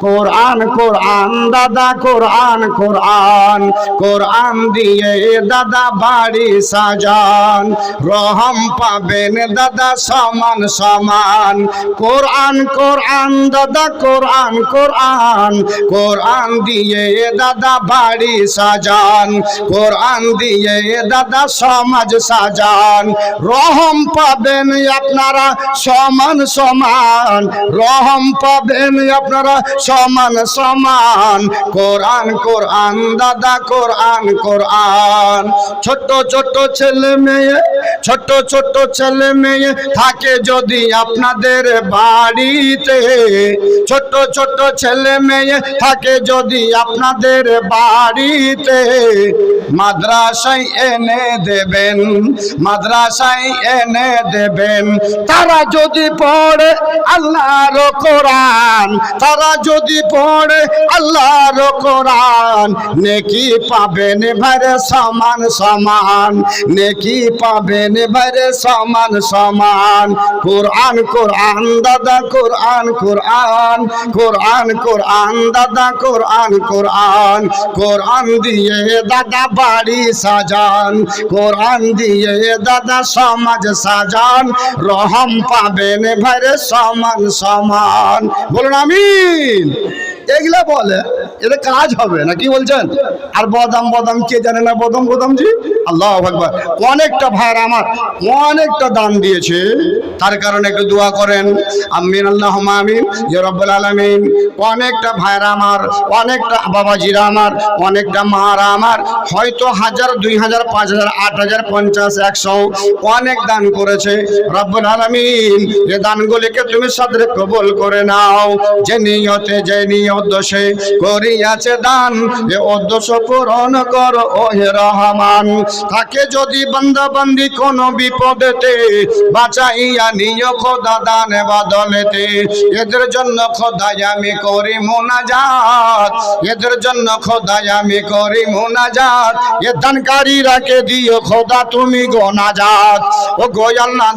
কোরআন কোরআন, দাদা, কোরআন কোরআন। কোরআন দিয়ে দাদা বাড়ি সাজান। রহম পাবেন দাদা সমান সমান। কোরআন কোরআন, দাদা, কোরআন কোরআন। কোরআন দিয়ে দাদা বাড়ি সাজান। কোরআন দিয়ে দাদা সমাজ সাজান। রহম পাবেন আপনারা সমান সমান। রহম পাবেন আপনারা সমান সমান। কোরআন কোরআন, দাদা, কোরআন কোরআন। ছোট ছোট ছেলে মেয়ে ছোট ছোট ছেলে মেয়ে থাকে যদি আপনাদের বাড়িতে। ছোট ছোট ছেলে মেয়ে থাকে যদি আপনাদের বাড়িতে। মাদ্রাসায় এনে দেবেন, মাদ্রাসায় এনে দেবেন। তারা যদি পড়ে আল্লাহর কোরআন, তারা যদি পড়ে আল্লাহর কোরআন, নেকি পাবেন ভারে সমান সমান, নেকি পাবেন ভারে সমান সমান। কোরআন কোরআন, দাদা, কোরআন কোরআন কোরআন কোরআন, দাদা, কোরআন কোরআন। কোরআন দিয়ে দাদা বাড়ি সাজান, কোরআন দিয়ে দাদা সমাজ সাজান। রহম পাবেন ভাইরে সমান সমান। বলুন আমিন। Yeah. এগুলা বলে, এতে কাজ হবে, না কি বলছেন? আর বদাম বদাম, কে জানে না বদম বদম জি আল্লাহ আকবার। অনেকটা ভাইয়ের আমার অনেকটা দান দিয়েছে, তার কারণে একটু দোয়া করেন। আমিন আল্লাহ আমিন, ইয়া রব্বুল আলামিন। অনেকটা ভাইয়েরা আমার, অনেকটা বাবাজিরা আমার, অনেকটা মারা আমার, হয়তো হাজার, দুই হাজার, পাঁচ হাজার, আট হাজার, পঞ্চাশ, একশো, অনেক দান করেছে। রব্বুল আলামিন এ দানগুলিকে তুমি সাদরে কবুল করে নাও, যে নিয়তে, যে নিয়ত দোষে করিয়াছে দান। এ উদ্দেশ্য পূরণ কর ও হে রহমান। তাকে যদি বান্দা বান্দি কোন বিপদেতে, বাঁচাইয়া নিয় খোদা দান বদলেতে এদের জন্য খোদাই আমি করি মোনাজাত। এদের জন্য খোদাই আমি করি মোনাজাত। এ দিও খোদা তুমি গোনাজাত। ও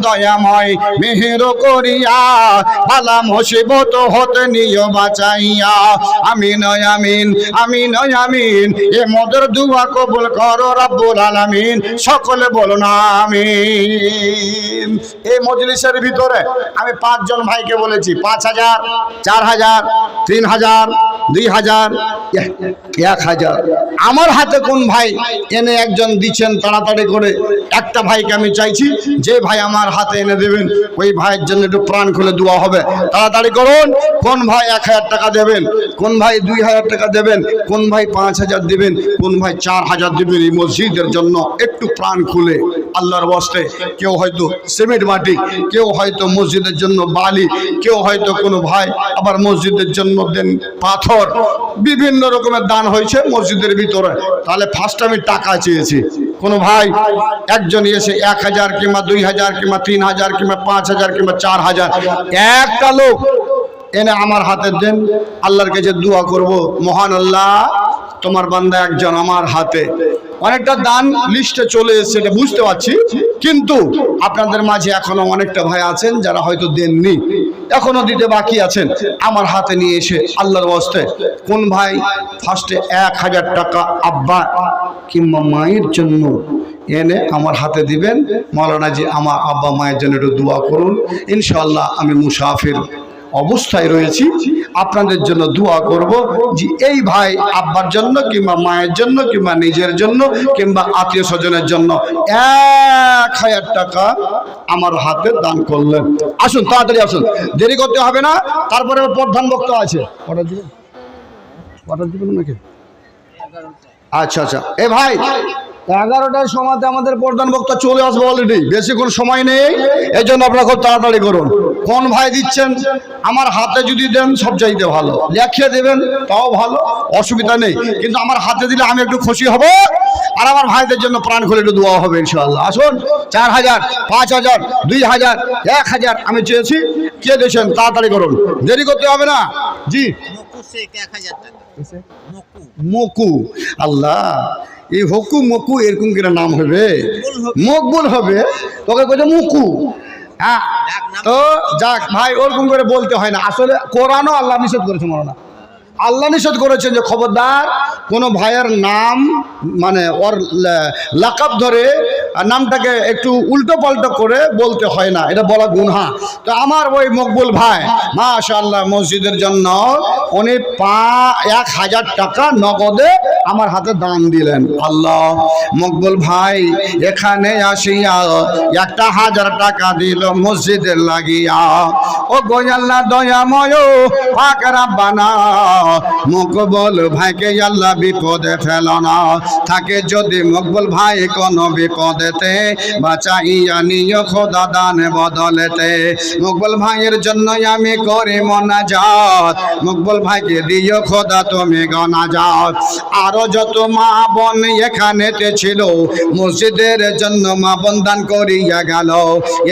দয়াময়, মেহের করিয়া বালা মুসিবত হতে নিও বাঁচাইয়া। আমিন আমিন আমিন আমিন। এ মদের দুয়া কবুল করো রাব্বুল আলামিন। সকলে বলো না আমিন। এই মজলিসের ভিতরে আমি পাঁচজন ভাইকে বলেছি, পাঁচ হাজার, চার হাজার, তিন হাজার, দুই হাজার, এক- হাজার। আমার হাতে কোন ভাই এনে একজন দিচ্ছেন তাড়াতাড়ি করে? একটা ভাইকে আমি চাইছি, যে ভাই আমার হাতে এনে দেবেন, ওই ভাইয়ের জন্য একটু প্রাণ খুলে দেওয়া হবে। তাড়াতাড়ি করুন, কোন ভাই এক হাজার টাকা দেবেন? কোন ভাই দুই হাজার টাকা দেবেন, কোন ভাই পাঁচ হাজার দেবেন, কোন ভাই চার হাজার দেবেন এই মসজিদের জন্য একটু প্রাণ খুলে আল্লাহর বস্তে কেউ হয়তো সিমেন্ট মাটি, কেউ হয়তো মসজিদের জন্য বালি, কেউ হয়তো কোনো ভাই আবার মসজিদের জন্য দেন পাথর। বিভিন্ন রকমের দান হয়েছে মসজিদের ভিতরে। তাহলে ফার্স্ট আমি টাকা চেয়েছি। কোনো ভাই, একজন এসে এক হাজার কিংবা দুই হাজার কিংবা তিন হাজার কিংবা পাঁচ হাজার কিংবা চার হাজার। একটা লোক এনে আমার হাতে দেন। আল্লাহর কাছে দোয়া করব, মহান আল্লাহ, তোমার বান্দা একজন আমার হাতে। অনেকটা দান লিস্টে চলে এসেছে, এটা বুঝতে পারছি। কিন্তু আপনাদের মাঝে এখনও অনেকটা ভাই আছেন যারা হয়তো দেননি, এখনও দিতে বাকি আছেন। আমার হাতে নিয়ে এসে আল্লাহর বস্তে কোন ভাই ফার্স্টে এক হাজার টাকা আব্বা কিংবা মায়ের জন্য এনে আমার হাতে দিবেন? মৌলানা জি, আমার আব্বা মায়ের জন্য একটু দোয়া করুন। ইনশাল্লাহ আমি মুসাফির অবস্থায় রয়েছি। আপনাদের জন্য দোয়া করব যে এই ভাই আব্বার জন্য কিংবা মায়ের জন্য কিংবা নিজের জন্য কিংবা আত্মীয় স্বজনের জন্য এক হাজার টাকা আমার হাতে দান করলেন। আসুন, তাড়াতাড়ি আসুন। দেরি করতে হবে না। তারপরে প্রধান বক্তা আছে। আচ্ছা আচ্ছা। এ ভাই এগারোটার সময়তে আমাদের প্রধান বক্তা চলে আসবে অলরেডি বেশিক্ষণ সময় নেই এই জন্য আপনারা খুব তাড়াতাড়ি করুন। কোন ভাই দিচ্ছেন? আমার হাতে যদি দেন সব চাইতে ভালো। লেখিয়ে দেবেন তাও ভালো অসুবিধা নেই। কিন্তু আমার হাতে দিলে আমি একটু খুশি হব। আর আমার ভাইদের জন্য প্রাণ খুলে একটু দোয়া হবে ইনশাআল্লাহ। আসুন চার হাজার পাঁচ হাজার দুই হাজার এক হাজার আমি চেয়েছি। কে দিয়েছেন? তাড়াতাড়ি করুন। দেরি করতে হবে না? জি। মকু আল্লাহ। এই হকু মকু এরকম কিনা নাম হবে? মকবুল হবে। তোকে বলছে মুকু। হ্যাঁ তো যাক ভাই ওরকম করে বলতে হয় না। আসলে কোরআনও আল্লাহ নিষেধ করেছে মরনা আল্লাহ নিষেধ করেছেন যে খবরদার, কোনো ভাইয়ের নাম মানে ওর লা- লাকাব ধরে নামটাকে একটু উল্টো পাল্টো করে বলতে হয় না, এটা বলা গুনহা। তো আমার ওই মকবুল ভাই, মাশাআল্লাহ, মসজিদের জন্য উনি পা, এক হাজার টাকা নগদে আমার হাতে দান দিলেন। আল্লাহ, মকবুল ভাই, এখানে আসিয়া একটা হাজার টাকা দিল মসজিদের লাগিয়া। ও গোয়াল্লা দয়াময়, পাক রাব্বানা। মকবুল ভাইকে আল্লাহ বিপদে ফেল না। থাকে যদি মকবুল ভাই কোন বিপদেতে, বাঁচাইয়া নিয় খোদা দান বদলেতে। মকবুল ভাইয়ের জন্য আমি করি মনা যাত মকবুল ভাইকে দিও খোদা তুমি গনা যাত আরও যত মা বোন এখানেতে ছিল, মসজিদের জন্য মা বোন দান করিয়া গেল।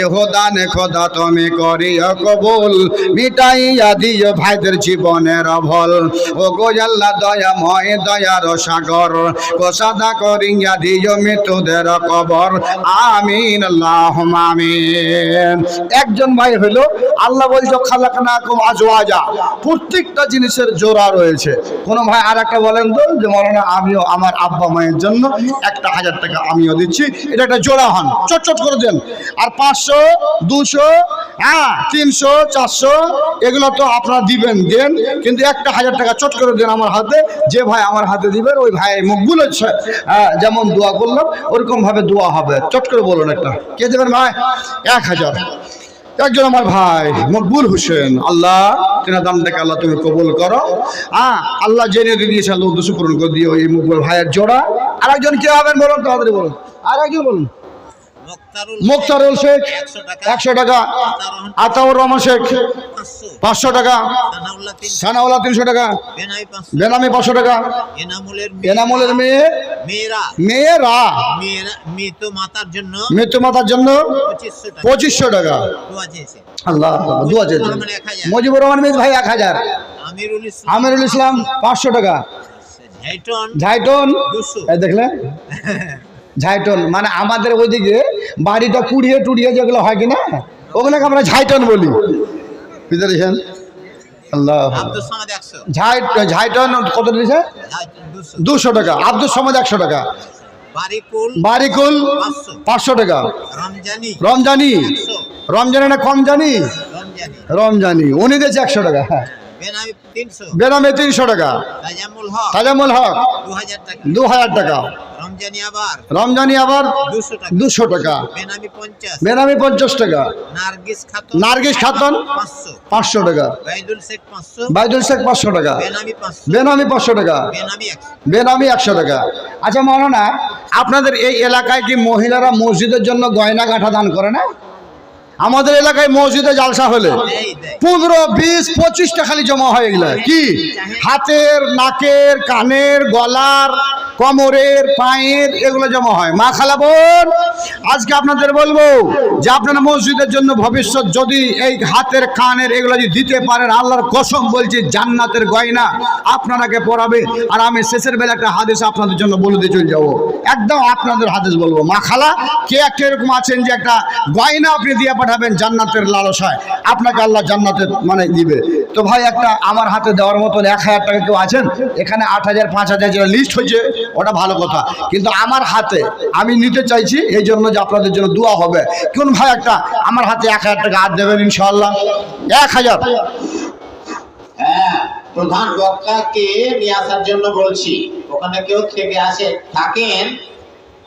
এহ দান খোদা তুমি করিয়া কবুল, মিটাইয়া দিও ভাইদের জীবনের ভল ও গো দয়াময় দয়ার সাগর কোসাদা করিয়া দিও মৃত্যুদের কবর। আমিন আল্লাহ আমিন। একজন ভাই হইল, আল্লাহ বলছো খালাকানা কুম আজওয়াজা। প্রত্যেকটা জিনিসের জোড়া রয়েছে। কোন ভাই আর একটা বলেন তো, যে মৌলানা, আমিও আমার আব্বা মায়ের জন্য একটা হাজার টাকা আমিও দিচ্ছি। এটা একটা জোড়া হন। চটচট করে দেন। আর পাঁচশো, দুশো হ্যাঁ তিনশো, চারশো, এগুলো তো আপনারা দিবেন, দেন। কিন্তু একটা হাজার টাকা চট করে দেন আমার হাতে, যে ভাই আমার হাতে দিবেন, ওই ভাই মকবুল হচ্ছে যেমন দোয়া করলাম ওরকম ভাবে দোয়া হবে। চট করে বলুন একটা। কে দেবেন ভাই? এক হাজার। একজন আমার ভাই, মকবুল হোসেন। আল্লাহ তেনার দামটাকে আল্লাহ তুমি কবুল করো। হ্যাঁ আল্লাহ জেনে দিয়েছে আল্লাহ উদ্দেশ্য পূরণ করে দিও এই মকবুল ভাইয়ের জোড়া। আর একজন কে হবেন বলুন তাড়াতাড়ি বলুন। আর একজন বলুন। মুক্তারুল শেখ একশো টাকা আতাউর রহমান শেখ পাঁচশো টাকা সানাউল্লাহ তিনশো টাকা বেনামি পাঁচশো টাকা এনামুলের মেয়ে মেয়েরা মেয়েরা মেয়েরা মৃত মাতার জন্য মৃত্যু মাতার জন্য পঁচিশশো টাকা। আল্লাহ দু। মুজিবুর রহমান মিস ভাই এক হাজার। আমিরুল ইসলাম পাঁচশো টাকা। ঝাইটন ঝাইটন। দুশো। এই দেখলে? ঝাইটন মানে আমাদের ওইদিকে বাড়িটা কুড়িয়ে টুড়িয়ে যেগুলো হয় কিনা ওগুলোকে আমরা ঝাইটন বলি। বুঝতে পেরেছেন? আল্লাহ। ঝাইটন কত দিয়েছে? দুশো টাকা। আব্দুল সমাজ একশো টাকা। বারিকুল পাঁচশো। টাকা। রমজানি রমজানি? না কম জানি রমজানি। উনি দিয়েছে একশো টাকা। হ্যাঁ বেনামি তিনশো টাকা। তাজামুল হক। দু হাজার টাকা। রমজানি আবার? রমজানি আবার দুশো টাকা। বেনামি পঞ্চাশ। টাকা। নার্গিস খাতুন নার্গিস খাতন পাঁচশো। টাকা। বাইদুল শেখ পাঁচশো। বাইদুল শেখ পাঁচশো টাকা। বেনামি পাঁচশো। টাকা। বেনামি একশো টাকা। আচ্ছা মৌলানা আপনাদের এই এলাকায় কি মহিলারা মসজিদের জন্য গয়না গাঁঠা দান করে না? আমাদের এলাকায় মসজিদে জালসা হলে পনেরো বিশ পঁচিশটা খালি জমা হয়ে গেল। কি? হাতের নাকের কানের গলার কোমরের পায়ের এগুলো জমা হয়। মা খালা বোন আজকে আপনাদের বলব যে আপনারা মসজিদের জন্য ভবিষ্যৎ যদি এই হাতের কানের এগুলো যদি দিতে পারেন আল্লাহর কসম বলছি জান্নাতের গয়না আপনারাকে পড়াবে আর আমি শেষের বেলা একটা হাদিস আপনাদের জন্য বলে দিয়ে চলে যাব। একদম আপনাদের হাদিস বলব। মা খালা কে একটা এরকম আছেন যে একটা গয়না আপনি দিয়ে পাঠাবেন জান্নাতের লালসায়। আপনাকে আল্লাহ জান্নাতের মানে দিবে। তো ভাই, একটা আমার হাতে দেওয়ার মতন এক হাজার টাকা কেউ আছেন? এখানে আট হাজার, পাঁচ হাজার যেটা লিস্ট হয়েছে, ওটা ভালো কথা। কিন্তু আমার হাতে আমি নিতে চাইছি, এই জন্য যে আপনাদের জন্য দোয়া হবে। কোন ভাই, একটা আমার হাতে এক হাজার টাকা হাত দেবেন ইনশাল্লাহ এক হাজার। হ্যাঁ প্রধান বক্তাকে নিয়ে আসার জন্য বলছি, ওখানে কেউ থেকে আসে, থাকেন,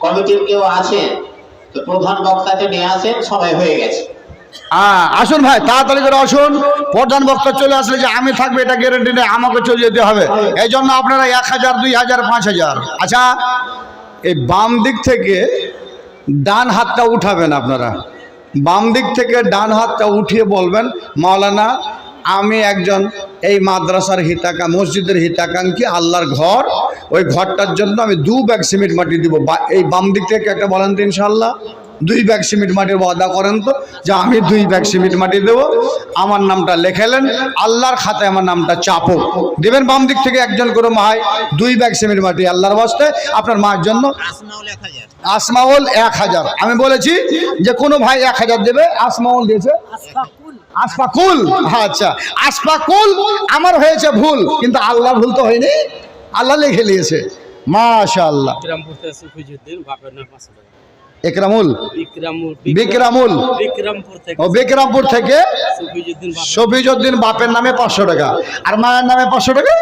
কমিটির কেউ আছেন, তো প্রধান বক্তাকে নিয়ে আসেন সময় হয়ে গেছে। আসুন ভাই, তাড়াতাড়ি করে আসুন। প্রধান বক্তা চলে আসলে যে আমি থাকবে, এটা গ্যারেন্টি নেই, আমাকে চলে যেতে হবে। এই জন্য আপনারা এক হাজার, দুই হাজার, পাঁচ হাজার। আচ্ছা এই বাম দিক থেকে ডান হাতটা উঠাবেন আপনারা। বাম দিক থেকে ডান হাতটা উঠিয়ে বলবেন, মাওলানা, আমি একজন এই মাদ্রাসার হিতাকা, মসজিদের হিতাকাঙ্ক্ষী, আল্লাহর ঘর। ওই ঘরটার জন্য আমি দু ব্যাগ সিমেন্ট মাটি দিব। এই বাম দিক থেকে একটা বলেন তো ইনশাল্লাহ দুই ব্যাগ সিমেন্ট মাটির ওয়াদা করেন তো যে আমি দুই ব্যাগ সিমেন্ট মাটি দেবো। আমার নামটা লেখালেন আল্লাহর খাতায় আমার নামটা চাপো। দেবেন বাম দিক থেকে একজন করে মায় দুই ব্যাগ সিমেন্ট মাটি আল্লাহর বাস্তে আপনার মায়ের জন্য। আসমাউল এক হাজার। আমি বলেছি যে কোনো ভাই এক হাজার দেবে আসমাউল দিয়েছে। আসফাকুল। আচ্ছা আসফাকুল আমার হয়েছে ভুল কিন্তু আল্লাহ ভুল তো হয়নি। আল্লাহ লিখে নিয়েছে মাশাআল্লাহ। টাকা একরামুল? বিক্রামুল বিক্রমপুর থেকে। ও বিক্রমপুর থেকে? সুফিজুদ্দিন বাপের নামে পাঁচশো টাকা। আর মায়ের নামে পাঁচশো টাকা?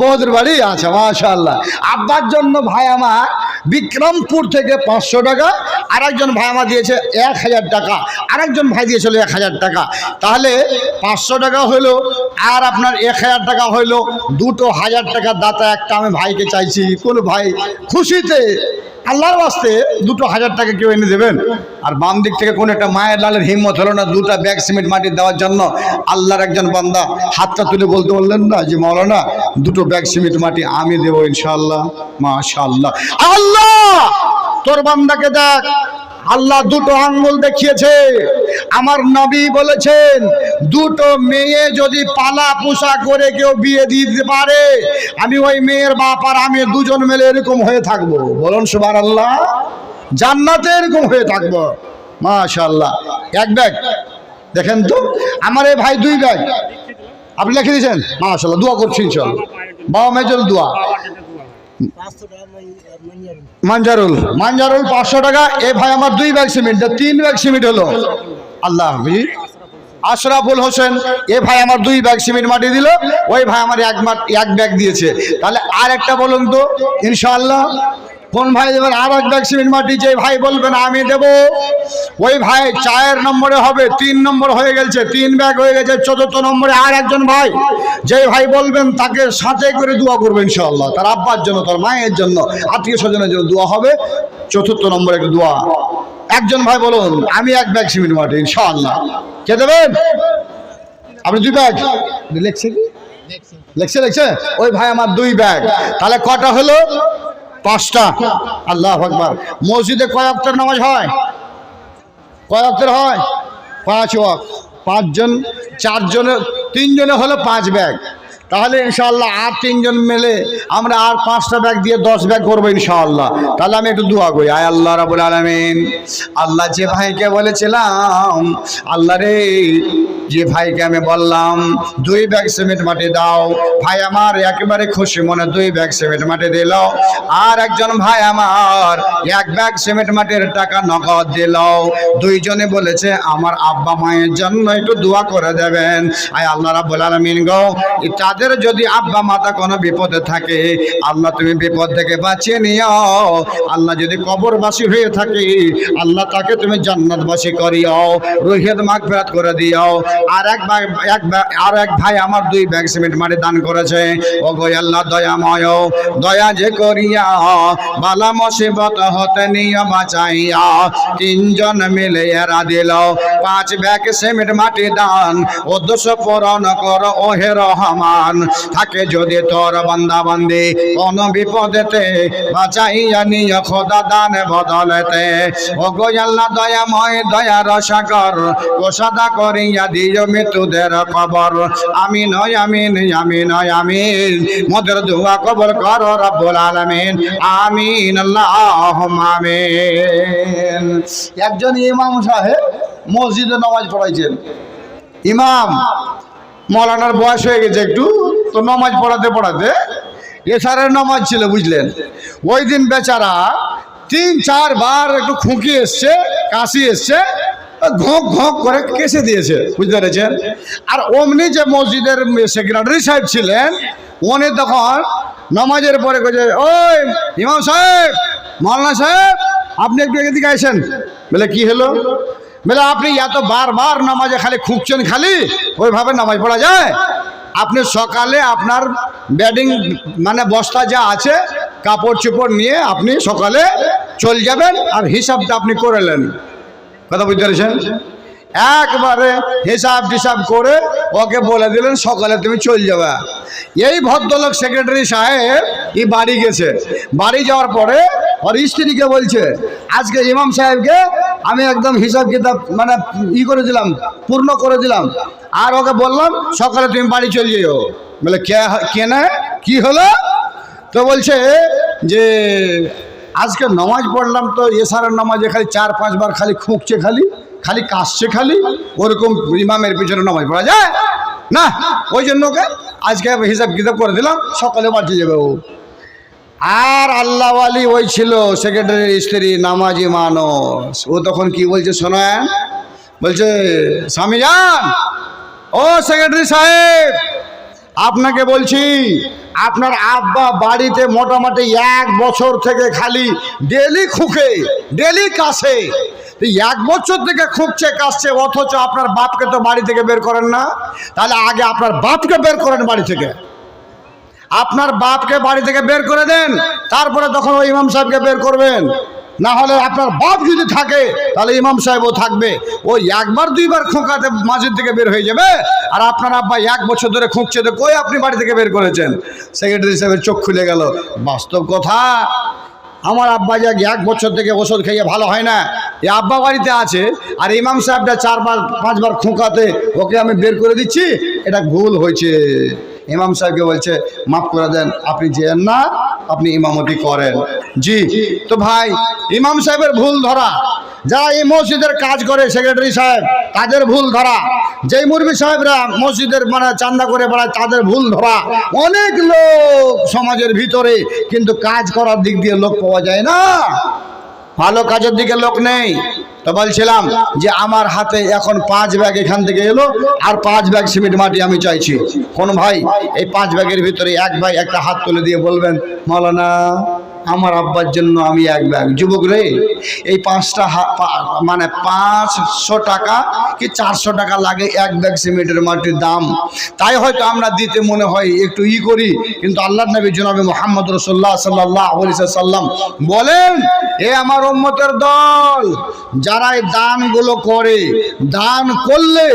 বহুদূর বাড়ি আচ্ছা মাশাআল্লাহ। আব্বার জন্য ভাই আমার বিক্রমপুর থেকে পাঁচশো টাকা। আরেকজন ভাই আমার দিয়েছে এক হাজার টাকা। আরেকজন ভাই দিয়েছিল এক হাজার টাকা। তাহলে পাঁচশো টাকা হইল আর আপনার এক হাজার টাকা হইল। দুটো হাজার টাকার দাতা একটা আমি ভাইকে চাইছি। কোন ভাই খুশিতে আল্লাহর বাস্তে দুটো হাজার টাকা কেউ এনে দেবেন। আর বাম দিক থেকে কোন একটা মায়ের লালের হিম্মত হলো না, দুটা ব্যাগ সিমেন্ট মাটি দেওয়ার জন্য আল্লাহর একজন বান্দা হাতটা তুলে বলতে বললেন, না যে মৌলানা দুটো ব্যাগ সিমেন্ট মাটি আমি দেবো ইনশাল্লাহ মাশাল্লাহ আল্লাহ! তোর বান্দাকে দেখ আল্লাহ দুটো আঙ্গুল দেখিয়েছে। আমার নবী বলেছেন, দুটো মেয়ে যদি পালা পোষা করে কেউ বিয়ে দিতে পারে, আমি ওই মেয়ের বাপ আর আমি দুজন মেলে এরকম হয়ে থাকব। বলুন সুবার আল্লাহ জান্নাতে এরকম হয়ে থাকব। মাশাআল্লাহ। এক ব্যাগ। দেখেন তো, আমার এই ভাই দুই ব্যাগ। আপনি লিখে দিয়েছেন? মাশাল্লাহ দোয়া করছি ইনশাআল্লাহ। বাবা মেজর দোয়া। মাঞ্জারুল। মাঞ্জারুল পাঁচশো টাকা। এ ভাই আমার দুই ব্যাগ সিমেন্ট তিন ব্যাগ সিমেন্ট হলো। আল্লাহ হাফিজ। আশরাফুল হোসেন, এ ভাই আমার দুই ব্যাগ সিমেন্ট মাটি দিল। ওই ভাই আমার এক এক ব্যাগ দিয়েছে। তাহলে আর একটা বলুন তো, ইনশাআল্লাহ। কোন ভাই দেবেন আর এক ব্যাগ সিমেন্ট মাটি যে ভাই বলবেন আমি দেব। ওই ভাই চায়ের নম্বরে হবে তিন নম্বর হয়ে গেছে তিন ব্যাগ হয়ে গেছে চতুর্থ নম্বরে আর একজন ভাই। যে ভাই বলবেন তাকে সাথে করে দোয়া করবে ইনশাআল্লাহ। তার আব্বার জন্য তার মায়ের জন্য আত্মীয় স্বজনের জন্য দোয়া হবে চতুর্থ নম্বরে একটা দোয়া। একজন ভাই বলুন আমি এক ব্যাগ সিমেন্ট মাটি ইনশাআল্লাহ। কে দেবেন? আপনি দুই ব্যাগ? লেখছে কি? লেখছে লেখছে? ওই ভাই আমার দুই ব্যাগ। তাহলে কটা হলো? পাঁচটা। আল্লাহ আকবর। মসজিদে কয় অক্টের নামাজ হয়? কয় অক্টের হয়? পাঁচ ওয়াক পাঁচজন চারজনে তিনজনে হলো পাঁচ ব্যাগ। তাহলে ইনশাআল্লাহ আর তিনজন মিলে আমরা আর পাঁচটা ব্যাগ দিয়ে দশ ব্যাগ করব ইনশাআল্লাহ। তাহলে আমি একটু দোয়া করি, আয় আল্লাহ রাবুল আলমিন। আল্লাহ যে ভাইকে বলেছিলাম, আল্লাহ রে, যে ভাইকে আমি বললাম, দুই ব্যাগ সিমেন্ট মাটি দাও। ভাই আমার একেবারে খুশি মনে দুই ব্যাগ সিমেন্ট মাটি দিল। আর একজন ভাই আমার এক ব্যাগ সিমেন্ট মাটির টাকা নগদ দিল। দুইজনে বলেছে, আমার আব্বা মায়ের জন্য একটু দোয়া করে দেবেন। আয় আল্লাহ রাব্বুল আলামিন গো এ তাদের যদি আব্বা মাতা কোনো বিপদে থাকে, আল্লাহ তুমি বিপদ থেকে বাঁচিয়ে নিও। আল্লাহ যদি কবরবাসী হয়ে থাকে, আল্লাহ তাকে তুমি জান্নাতবাসী করিও রুহিয়ত মাগফিরাত করে দিও। আর এক ভাই, এক আর এক ভাই আমার দুই ব্যাগ সিমেন্ট মাটি দান করেছে। ও গো আল্লাহ দয়াময়, দয়া যে করিয়া, বালা মুসিবত হতে নিয়ে বাঁচাইয়া তিনজন মিলে এরা দিল। পাঁচ ব্যাগ সিমেন্ট মাটি দান দোষ পূরণ কর হে রহমান থাকে যদি তোর বান্দা বান্দি কোন বিপদেতে বাঁচাইয়া নিয়ে খোদা দান বদলেতে। ও গো আল্লাহ দয়াময় দয়ার সাগর কোষাদা করিয়া দিও মৃত্যুদের খবর আমি নয় আমিন আমি নয় আমিন। মোদের দোয়া কবর কর রব্বুল আলামিন। আমিন আল্লাহ আমিন। একজন ইমাম সাহেব মসজিদে নামাজ পড়াইছেন। ইমাম, মৌলানার বয়স হয়ে গেছে একটু। তো নামাজ পড়াতে পড়াতে এসারের নামাজ ছিল, বুঝলেন? ওই দিন বেচারা তিন চারবার একটু খুঁকি এসছে, কাশি এসছে, ঘোঁক ঘোঁক করে কেসে দিয়েছে, বুঝতে পেরেছেন? আর অমনি যে মসজিদের সেক্রেটারি সাহেব ছিলেন, উনি তখন নামাজের পরে কে ওই ইমাম সাহেব মৌলানা সাহেব, আপনি একটু এদিকে আসেন। বলে, কি হলো? বলে, আপনি এত বারবার নামাজে খালি খুঁকছেন খালি, ওইভাবে নামাজ পড়া যায়? আপনি সকালে আপনার ব্যাডিং মানে বস্তা যা আছে, কাপড় চোপড় নিয়ে আপনি সকালে চল যাবেন আর হিসাবটা আপনি করে নেন। কথা বুঝতে পেরেছেন? একবারে হিসাব টিসাব করে ওকে বলে দিলেন, সকালে তুমি চল যাবে। এই ভদ্রলোক সেক্রেটারি সাহেব এই বাড়ি গেছে। বাড়ি যাওয়ার পরে ওর স্ত্রীকে বলছে, আজকে ইমাম সাহেবকে আমি একদম হিসাব কিতাব মানে ই করে দিলাম, পূর্ণ করে দিলাম। আর ওকে বললাম, সকালে তুমি বাড়ি চলে যেও। বলে, কে কেনা কি হলো? তো বলছে যে, আজকে নামাজ পড়লাম তো এসারের নামাজে খালি চার পাঁচবার খালি খুঁকছে খালি খালি কাশছে খালি, ওরকম ইমামের পিছনে নামাজ পড়া যায়? না, ওই জন্য ওকে আজকে হিসাব কিতাব করে দিলাম, সকালে বাড়তে যাবে ও। আর আল্লাহ আলী ওই ছিল সেক্রেটারির স্ত্রী, নামাজি মানুষ। ও তখন কি বলছে, শোনেন? বলছে স্বামী যান ও সেক্রেটারি সাহেব, আপনাকে বলছি, আপনার আব্বা বাড়িতে মোটামুটি এক বছর থেকে খালি ডেলি খুঁকে, ডেলি তো এক বছর থেকে খুঁকছে কাশছে অথচ আপনার বাপকে তো বাড়ি থেকে বের করেন না। তাহলে আগে আপনার বাপকে বের করেন বাড়ি থেকে। আপনার বাপকে বাড়ি থেকে বের করে দেন, তারপরে তখন ওই ইমাম সাহেবকে বের করবেন। না হলে আপনার বাপ যদি থাকে, তাহলে ইমাম সাহেবও থাকবে। ওই একবার, দুইবার খোঁকাতে মাঝের থেকে বের হয়ে যাবে। আর আপনার আব্বা এক বছর ধরে খুঁকছে তো কই আপনি বাড়ি থেকে বের করেছেন? সেক্রেটারি সাহেবের চোখ খুলে গেল। বাস্তব কথা, আমার আব্বা যাক এক বছর থেকে ওষুধ খেয়ে ভালো হয় না এই আব্বা বাড়িতে আছে, আর ইমাম সাহেবটা চারবার, পাঁচবার খোঁকাতে ওকে আমি বের করে দিচ্ছি, এটা ভুল হয়েছে। ইমাম সাহেবকে বলছে, মাফ করে দেন, আপনি যেন না, আপনি ইমামতি করেন। জি। তো ভাই, ইমাম সাহেবের ভুল ধরা। যারা এই মসজিদের কাজ করে সেক্রেটারি সাহেব, তাদের ভুল ধরা। যেই মুরবি সাহেবরা মসজিদের মানে চান্দা করে বেড়ায়, তাদের ভুল ধরা। অনেক লোক সমাজের ভিতরে, কিন্তু কাজ করার দিক দিয়ে লোক পাওয়া যায় না। ভালো কাজের দিকে লোক নেই। তো বলছিলাম যে আমার হাতে এখন পাঁচ ব্যাগ এখান থেকে এলো, আর পাঁচ ব্যাগ সিমেন্ট মাটি আমি চাইছি। কোন ভাই, এই পাঁচ ব্যাগের ভিতরে এক ভাই একটা হাত তুলে দিয়ে বলবেন মৌলানা আমার আব্বার জন্য আমি এক ব্যাগ। যুবক রে, এই পাঁচটা মানে পাঁচশো টাকা কি চারশো টাকা লাগে এক ব্যাগ সিমেন্টের মাটির দাম? তাই হয়তো আমরা দিতে মনে হয় একটু ই করি, কিন্তু আল্লাহ নবী জনাবে মোহাম্মদ রসোল্লাহ সাল্লাহ সাল্লাম বলেন, এ আমার উম্মতের দল, যারা এই দানগুলো করে, দান করলে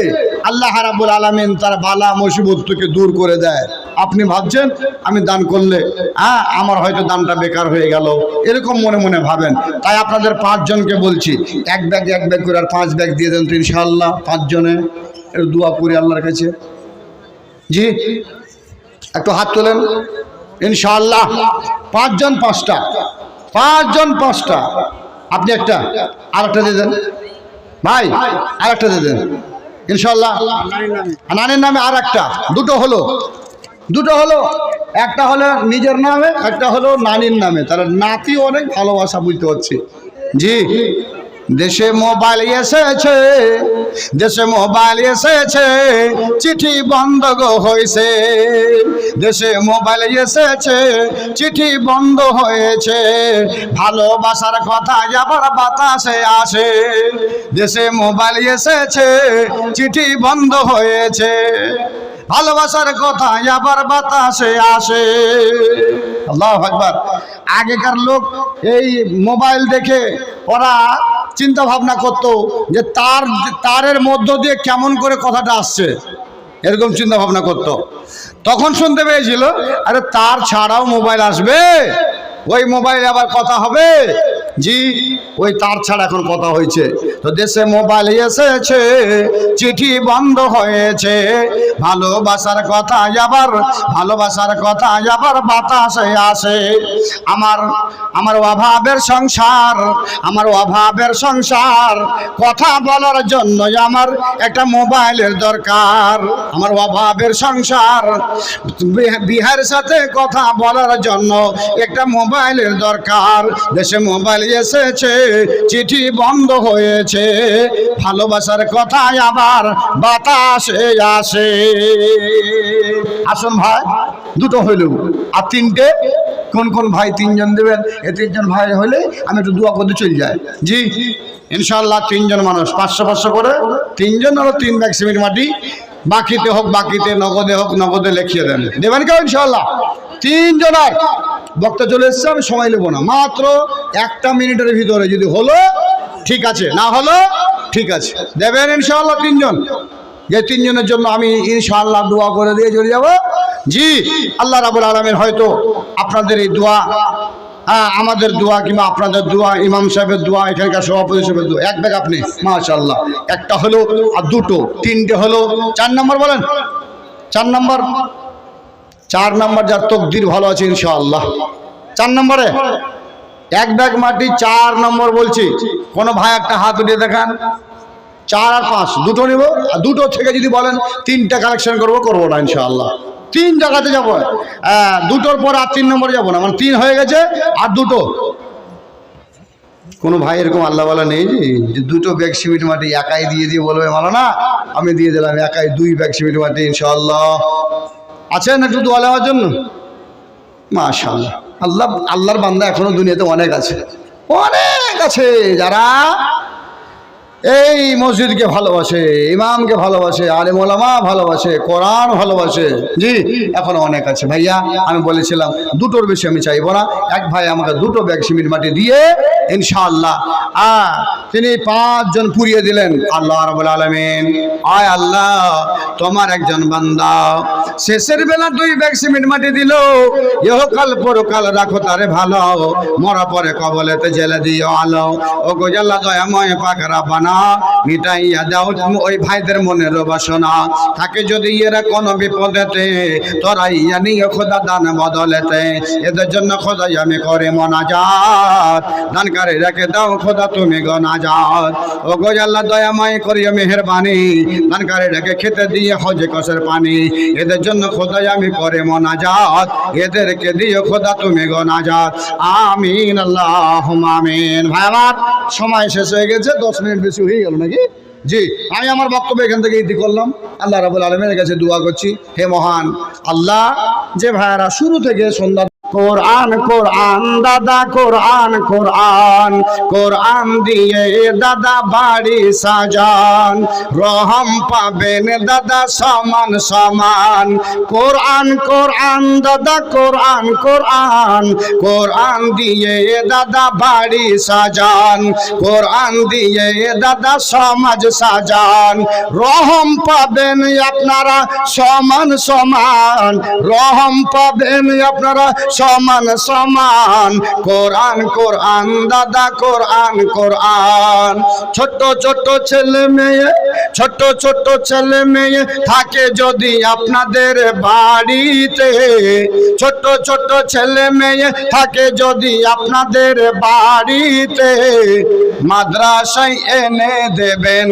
আল্লাহ রাবুল আলমিন তার বালা মুসিবত থেকে দূর করে দেয়। আপনি ভাবছেন, আমি দান করলে হ্যাঁ আমার হয়তো দানটা বেকার হয়ে গেল। এরকম মনে মনে ভাবেন। তাই আপনাদের পাঁচজনকে বলছি, এক ব্যাগ এক ব্যাগ করে আর পাঁচ ব্যাগ দিয়ে দেন তো ইনশাআল্লাহ, পাঁচজনে। একটু দোয়া করি আল্লাহর কাছে। জি, একটু হাত তোলেন। ইনশাআল্লাহ, পাঁচজন পাঁচটা পাঁচজন পাঁচটা। আপনি একটা আর একটা দিয়ে দেন। ভাই আর একটা দিয়ে দেন। ইনশাল্লাহ নানির নামে। আর একটা দুটো হলো। দুটো হলো, একটা হলো নিজের নামে, একটা হলো নানির নামে। তাহলে নাতি অনেক ভালোবাসা বুঝতে পারছি। জি, দেশে মোবাইল এসেছে, দেশে মোবাইল এসেছে, চিঠি বন্ধ হয়েছে। দেশে মোবাইল এসেছে, চিঠি বন্ধ হয়েছে। ভালোবাসার কথা আবার বাতাসে আসে। দেশে মোবাইল এসেছে, চিঠি বন্ধ হয়েছে। ভালোবাসার কথা আবার বাতাসে আসে। আল্লাহ একবার আগেকার লোক এই মোবাইল দেখে ওরা চিন্তা ভাবনা করতো যে তার, তারের মধ্য দিয়ে কেমন করে কথাটা আসছে। এরকম চিন্তা ভাবনা করতো। তখন শুনতে পেয়েছিল, আরে তার ছাড়াও মোবাইল আসবে। ওই মোবাইলে আবার কথা হবে। জি, ওই তার ছাড়া এখন কথা হয়েছে। তো দেশে মোবাইল এসেছে, চিঠি বন্ধ হয়েছে। ভালোবাসার কথা আবার, ভালোবাসার কথা আবার বাতাসে আসে। আমার আমার অভাবের সংসার, আমার অভাবের সংসার। কথা বলার জন্য আমার একটা মোবাইলের দরকার। আমার অভাবের সংসার। বিহার সাথে কথা বলার জন্য একটা মোবাইলের দরকার। দেশে মোবাইল এসেছে, চিঠি বন্ধ হয়েছে। ভালোবাসার কথা আবার বাতাসে আসে। আসুন ভাই, দুটো হইল। আর তিনটে? কোন কোন ভাই তিনজন দেবেন? এ তিনজন ভাই হলে আমি একটু দোয়া করতে চলে যাই। জি ইনশাল্লাহ তিনজন মানুষ, পাঁচশো পাঁচশো করে। তিনজন হলো তিন ব্যাগ সিমেন্ট মাটি। বাকিতে হোক, বাকিতে, নগদে হোক, নগদে লিখিয়ে দেন। দেবেন কেউ ইনশাল্লাহ তিনজন আর বক্তা চলে এসছে, আমি সময় নেব না। মাত্র একটা মিনিটের ভিতরে যদি হলো, ঠিক আছে। না হলো, ঠিক আছে। দেবেন ইনশাল্লাহ তিনজন। যে তিনজনের জন্য আমি ইনশাআল্লাহ দোয়া করে দিয়ে চলে যাব। জি, আল্লাহ রাবুল আলমের হয়তো আপনাদের এই দোয়া হ্যাঁ আমাদের দোয়া কিংবা আপনাদের দোয়া, ইমাম সাহেবের দোয়া, এখানকার সভাপতি সাহেবের দোয়া, এক ব্যাগ আপনি মাশাল্লাহ একটা হলো আর দুটো, তিনটে হলো, চার নম্বর বলেন। চার নম্বর চার নম্বর যার তকদির ভালো আছে ইনশাআল্লাহ। চার নম্বরে? এক ব্যাগ মাটি চার নম্বর বলছি। কোনো ভাই একটা হাত উঠিয়ে দেখান। চার আর পাঁচ দুটো নেব। আর দুটো থেকে যদি বলেন তিনটা কালেকশন করব করব না ইনশাআল্লাহ। তিন জায়গাতে যাব। হ্যাঁ, দুটোর পর আর তিন নম্বরে যাব না। মানে তিন হয়ে গেছে আর দুটো। কোনো ভাই এরকম আল্লাহ বলা নেই যে দুটো ব্যাগ সিমেন্ট মাটি একাই দিয়ে দিয়ে বলবে মানো না আমি দিয়ে দিলাম একাই দুই ব্যাগ সিমেন্ট মাটি ইনশাআল্লাহ। আছেন একটু দোয়া নেওয়ার জন্য? মাশাআল্লাহ। আল্লাহ, আল্লাহর বান্দা এখনও দুনিয়াতে অনেক আছে। অনেক আছে যারা এই মসজিদকে ভালোবাসে, ইমামকে ভালোবাসে, আলেম ওলামা ভালোবাসে, কোরআন ভালোবাসে। জি, এখন অনেক আছে ভাইয়া, আমি বলেছিলাম, দুটোর বেশি আমি চাইব না। এক ভাই আমাকে দুটো ব্যাগ সিমেন্ট মাটি দিয়ে, ইনশাআল্লাহ, আ, তিনি পাঁচজন পুড়িয়ে দিলেন। আল্লাহ রাবুল আলমিন, আয় আল্লাহ, তোমার একজন বান্দা শেষের বেলা দুই ব্যাগ সিমেন্ট মাটি দিল। ইহকাল পরকাল রাখো তারে ভালো, মরা পরে কবলেতে জেলে দিও আলো। ও গোজাল্লা দয়াময় পাকরা বানা মিটাইয়া দাও ওই ভাইদের মনের বাসনা। থাকে যদি এরা কোনো বিপদেতে নিয়ে খোদা দান বদলেতে। এদের জন্য খোদাই আমি করে দাও খোদা তুমি ও গোজাল্লা করিও মেহরবানি। খেতে দিয়ে হজে কষের পানি। এদের জন্য খোদাই আমি করে মনাজাত। এদেরকে দিও খোদা তুমি গনাজাত আমিন আল্লাহ আমিন। ভাই সময় শেষ হয়ে গেছে, দশ মিনিট বেশি হয়ে গেল নাকি? জি, আমি আমার বক্তব্য এখান থেকে ইতি করলাম। আল্লাহ রাবুল আলমের কাছে দোয়া করছি, হে মহান আল্লাহ, যে ভাইয়ারা শুরু থেকে সন্ধ্যা কোরআন কোরআন, দাদা, কোরআন কোরআন। কোরআন দিয়ে দাদা বাড়ি সাজান। রহম পাবেন দাদা সমান সমান। কোরআন কোরআন, দাদা, কোরআন কোরআন। কোরআন দিয়ে দাদা বাড়ি সাজান। কোরআন দিয়ে দাদা সমাজ সাজান। রহম পাবেন আপনারা সমান সমান। রহম পাবেন আপনারা সমান সমান। কোরআন কোরআন, দাদা, কোরআন কোরআন। ছোট ছোট ছেলে মেয়ে ছোট ছোট ছেলে মেয়ে থাকে যদি আপনাদের বাড়িতে। ছোট ছোট ছেলে মেয়ে থাকে যদি আপনাদের বাড়িতে। মাদ্রাসায় এনে দেবেন,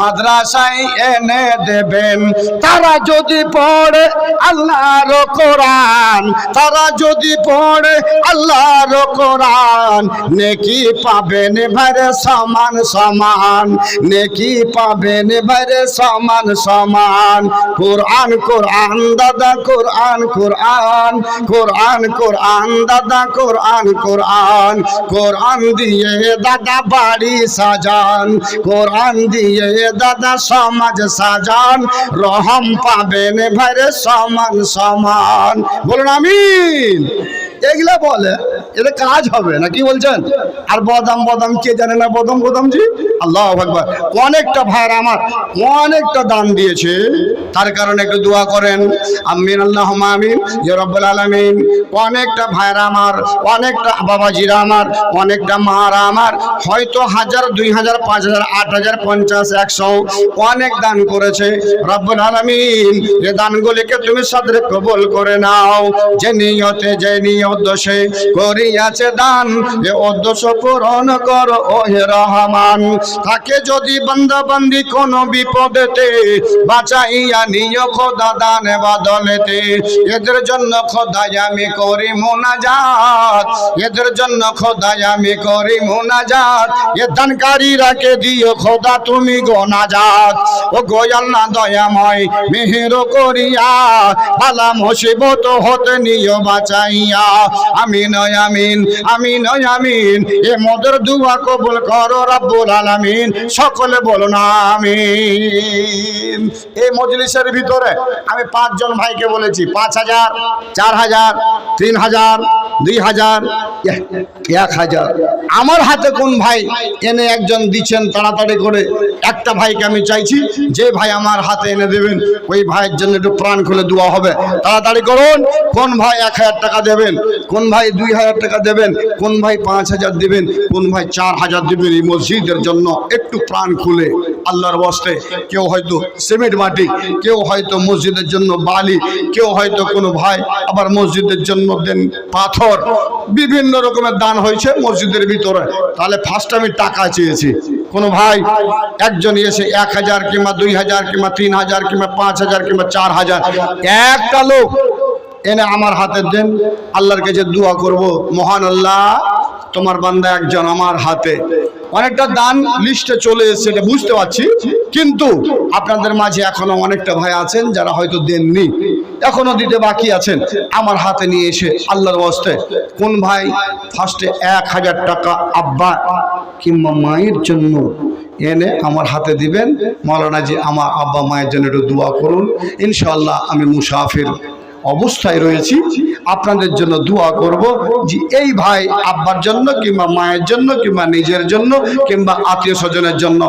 মাদ্রাসায় এনে দেবেন। তারা যদি পড়ে আল্লাহর কোরআন, তারা যদি পড়ে আল্লাহর কোরআন, নেকি পাবেন ভাইরে সমান সমান, নেকি পাবেন ভাইরে সমান সমান। কোরআন কোরআন, দাদা, কোরআন কোরআন কোরআন কোরআন, দাদা, কোরআন কোরআন। কোরআন দিয়ে দাদা বাড়ি সাজান, কোরআন দিয়ে দাদা সমাজ সাজান। রহম পাবেন ভাইরে সমান সমান। বলুন আমিন। এগুলা বলে। এটা কাজ হবে, না কি বলছেন? আর বদাম বদাম, কে জানে না বদম বদাম জি আল্লাহ ভগবান অনেকটা ভাইয়ের আমার অনেকটা দান দিয়েছে। তার কারণে একটু দোয়া করেন। আমিন আল্লাহ আমিন রব্বুল আলামিন। অনেকটা ভাইরা আমার, অনেকটা বাবাজিরা আমার, অনেকটা মারা আমার, হয়তো হাজার, দুই হাজার, পাঁচ হাজার, আট হাজার, পঞ্চাশ, একশো অনেক দান করেছে। রব্বুল আলামিন এ দানগুলিকে তুমি সাদরে কবুল করে নাও। যে নিয়তে, যে নিয়দ্দশে করিয়াছে দান। এ উদ্দেশ্য পূরণ করো ও হে রহমান। তাকে যদি বান্দা বান্দি কোন বিপদেতে, বাঁচাইয়া নিয় খোদা দান বদলেতে। এদের জন্য খোদাই আমি করি মোনাজাত। এদের জন্য খোদাই আমি করি মোনাজাত। এ দানকারীরাকে দিও খোদা তুমি গোনাজাত। ও গোয়াল না দয়াময়, মেহের করিয়া পালা মুসিবত হতে নিয় বাঁচাইয়া। আমিন আমিন আমিন আমিন এ মদের দুয়া কবুল করো রাব্বুল আলামিন। সকলে বলো না, আমিন। এই মজলিসের ভিতরে আমি পাঁচজন ভাইকে বলেছি, পাঁচ হাজার, চার হাজার, তিন হাজার, দুই হাজার, এক হাজার। আমার হাতে কোন ভাই এনে একজন দিচ্ছেন তাড়াতাড়ি করে? একটা ভাইকে আমি চাইছি, যে ভাই আমার হাতে এনে দেবেন, ওই ভাইয়ের জন্য একটু প্রাণ খুলে দেওয়া হবে। তাড়াতাড়ি করুন, কোন ভাই এক হাজার টাকা দেবেন, কোন ভাই দুই হাজার টাকা দেবেন, কোন ভাই পাঁচ হাজার দেবেন, কোন ভাই চার হাজার দেবেন এই মসজিদের জন্য, একটু প্রাণ খুলে আল্লাহর বস্তে কেউ হয়তো সিমেন্ট মাটি, কেউ হয়তো মসজিদের জন্য বালি, কেউ হয়তো কোনো ভাই আবার মসজিদের জন্য দেন পাথর। বিভিন্ন রকমের দান হয়েছে মসজিদের ভিতরে। তাহলে ফার্স্ট আমি টাকা চেয়েছি। কোনো ভাই, একজন এসে এক হাজার কিংবা দুই হাজার কিংবা তিন হাজার কিংবা পাঁচ হাজার কিংবা চার হাজার। একটা লোক এনে আমার হাতে দেন। আল্লাহর কাছে দোয়া করব, মহান আল্লাহ, তোমার বান্দা একজন আমার হাতে। অনেকটা দান লিস্টে চলে এসেছে, এটা বুঝতে পারছি। কিন্তু আপনাদের মাঝে এখনও অনেকটা ভাই আছেন যারা হয়তো দেননি, এখনও দিতে বাকি আছেন। আমার হাতে নিয়ে এসে আল্লাহর বস্তে কোন ভাই ফার্স্টে এক হাজার টাকা আব্বা কিংবা মায়ের জন্য এনে আমার হাতে দিবেন? মৌলানা জি, আমার আব্বা মায়ের জন্য একটু দোয়া করুন। ইনশাল্লাহ আমি মুসাফির অবস্থায় রয়েছি। আপনাদের জন্য দোয়া করব যে এই ভাই আব্বার জন্য কিংবা মায়ের জন্য কিংবা নিজের জন্য কিংবা আত্মীয় স্বজনের জন্য